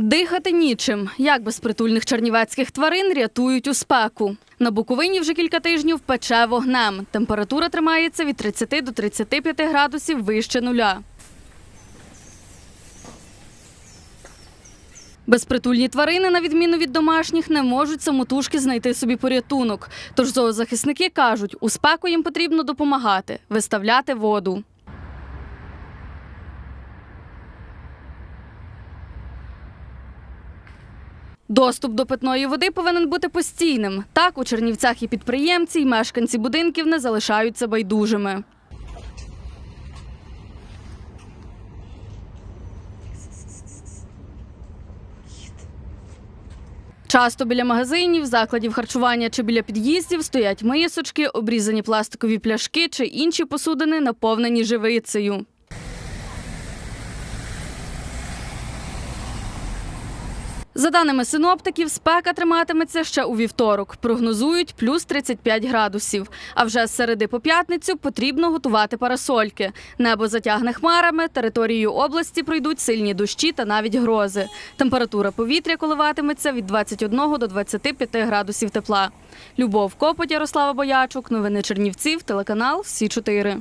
Дихати нічим. Як безпритульних чернівецьких тварин рятують у спеку. На Буковині вже кілька тижнів пече вогнем. Температура тримається від 30 до 35 градусів вище нуля. Безпритульні тварини, на відміну від домашніх, не можуть самотужки знайти собі порятунок. Тож зоозахисники кажуть, у спеку їм потрібно допомагати, виставляти воду. Доступ до питної води повинен бути постійним. Так у Чернівцях і підприємці, і мешканці будинків не залишаються байдужими. Часто біля магазинів, закладів харчування чи біля під'їздів стоять мисочки, обрізані пластикові пляшки чи інші посудини, наповнені живицею. За даними синоптиків, спека триматиметься ще у вівторок. Прогнозують плюс 35 градусів. А вже з середи по п'ятницю потрібно готувати парасольки. Небо затягне хмарами, територією області пройдуть сильні дощі та навіть грози. Температура повітря коливатиметься від 21 до 25 градусів тепла. Любов Копоть, Ярослава Боячук, новини Чернівців, телеканал Всі 4